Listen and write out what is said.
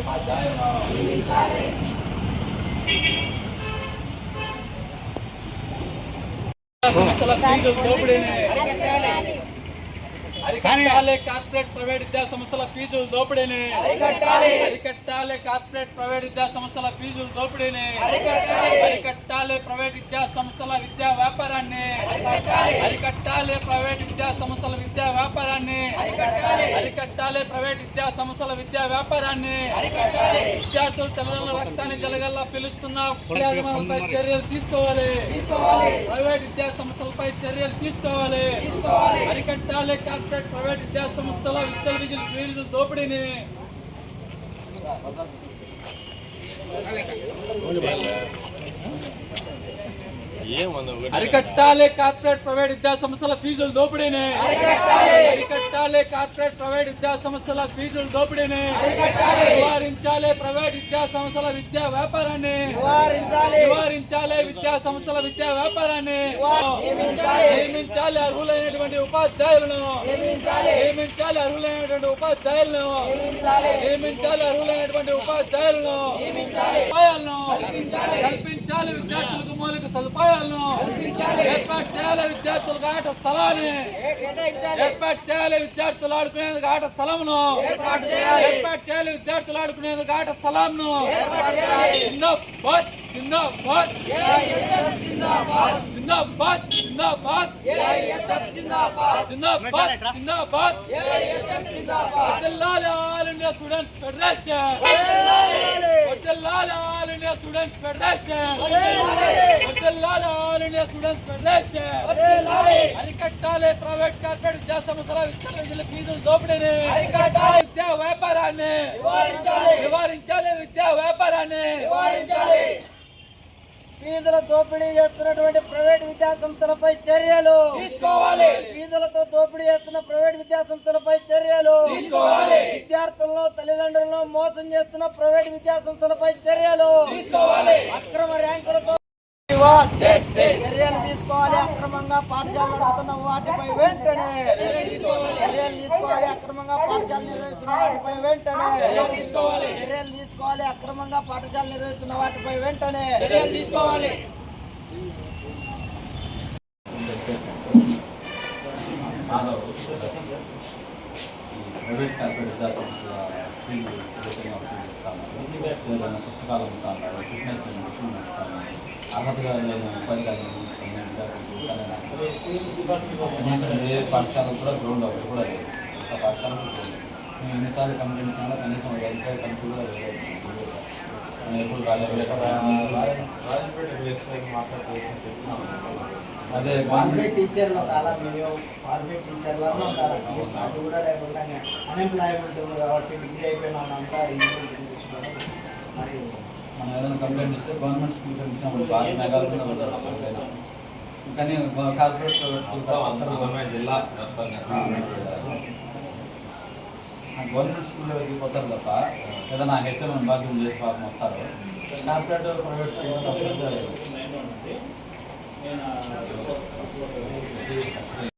ఉపాధ్యాయులను అరికట్టాలి. Corporate private విద్యా సంస్థల ఫీజుల దోపిడీని. అరికట్టాలి. కార్పొరేట్ ప్రైవేట్ విద్యా సంస్థల ఫీజుల దోపిడీని. అరికట్టాలి. ప్రైవేట్ విద్యా సంస్థల విద్యా వ్యాపారాన్ని. అరికట్టాలి. ప్రైవేట్ విద్యా సంస్థల విద్యా వ్యాపారాన్ని. అరికట్టాలి ప్రైవేట్ విద్యా సంస్థల విద్యా వ్యాపారాన్ని విద్యార్థులు తల్లిదండ్రుల రక్తాన్ని జలగల్లా పిలుస్తున్న. విద్యార్థులపై చర్యలు తీసుకోవాలి. ప్రైవేట్ విద్యా సంస్థలపై చర్యలు తీసుకోవాలి. అరికట్టాలి. కార్పొరేట్ ప్రైవేట్ విద్యా సంస్థల విశ్వవిద్యాలయ ఫీజుల దోపిడీని. అరికట్టాలి కార్పొరేట్ ప్రైవేట్ విద్యా సంస్థల ఫీజుల దోపిడీని. అరికట్టాలి. కార్పొరేట్ ప్రైవేట్ విద్యా సంస్థల ఫీజుల దోపిడీని. నివారించాలి ప్రైవేట్ విద్యా సంస్థల విద్యా వ్యాపారాన్ని. నివారించాలి. విద్యా సంస్థల విద్యా వ్యాపారాన్ని. నియమించాలి. అర్హులైనటువంటి ఉపాధ్యాయులను. నియమించాలి. అర్హులైనటువంటి ఉపాధ్యాయులను. నియమించాలి. అర్హులైనటువంటి ఉపాధ్యాయులను సదుపాయాలను కల్పించాలి. విద్యార్థులకు మౌలిక సదుపాయాలను ఏర్పాటు చేయాలి. విద్యార్థులకు ఆట స్థలాన్ని ఏర్పాటు చేయాలి. విద్యార్థులు ఆడుకునేందుకు ఆట స్థలమును ఏర్పాటు చేయాలి. విద్యార్థులు ఆడుకునేందుకు ఆట స్థలంను జిందాబాద్ జిందాబాద్. జిందాబాద్. జిందాబాద్ జిందాబాద్. జిందాబాద్. వర్ధిల్లాలి ఆల్ ఇండియా స్టూడెంట్స్ ఫెడరేషన్. వర్ధిల్లాలి ఆల్ ఇండియా స్టూడెంట్స్ ఫెడరేషన్. వర్ధిల్లాలి ఆల్ ఇండియా స్టూడెంట్స్ ఫెడరేషన్. అరికట్టాలి ప్రైవేట్ కార్పొరేట్ విద్యా సంస్థల విశ్వవిద్యాలయ ఫీజులు దోపిడీని. విద్యా వ్యాపారాన్ని. నివారించాలి. విద్యా వ్యాపారాన్ని. ఫీజుల దోపిడీ చేస్తున్నటువంటి ప్రైవేట్ విద్యా సంస్థలపై చర్యలు. తీసుకోవాలి. ఫీజులతో దోపిడీ చేస్తున్న ప్రైవేట్ విద్యా సంస్థలపై చర్యలు. తీసుకోవాలి. విద్యార్థులను తల్లిదండ్రులను మోసం చేస్తున్న ప్రైవేట్ విద్యా సంస్థలపై చర్యలు. తీసుకోవాలి. అక్రమ ర్యాంకులతో అక్రమంగా పాఠశాలలు నడుపుతున్న వాటిపై వెంటనే చర్యలు తీసుకోవాలి. అక్రమంగా పాఠశాల నిర్వహిస్తున్న వాటిపై వెంటనే చర్యలు తీసుకోవాలి. అక్రమంగా పాఠశాల నిర్వహిస్తున్న వాటిపై వెంటనే చర్యలు తీసుకోవాలి. ప్రైవేట్ విద్యా సంస్థల ఫీల్డ్ పుస్తకాలు అమ్ముతాను ఫిట్నెస్ మిషన్ ఇస్తాను అర్హతగా లేని ఉపాధి కనీసం ఏ పాఠశాల కూడా గ్రౌండ్ ఒకటి కూడా లేదు ఒక పాఠశాల కూడా లేదు మేము ఎన్నిసార్లు కంప్లైంట్ ఇచ్చినా కనీసం ఒక ఎన్నికల కంపెనీ కూడా లేదు మేము ఎప్పుడు రాలేదు అదే కార్పొరేట్ టీచర్లు ఉండాలా మినిమం కార్పొరేట్ టీచర్లు ఉండాలి అది కూడా లేకుండా అన్ఎంప్లాయ్మెంట్ కాబట్టి డిగ్రీ అయిపోయిన వాళ్ళంతా మరి మనం ఏదైనా కంప్లైంట్ ఇస్తే గవర్నమెంట్ స్కూల్ ఇచ్చాము బాగా మెగాలు కింద పడ్డారు కంప్లైంట్ కానీ కార్పొరేట్ జిల్లా గవర్నమెంట్ స్కూల్లో వెళ్ళిపోతారు తప్ప ఏదైనా హెచ్ఎం బాధ్యం చేసి పాపం వస్తారు. Corporate private school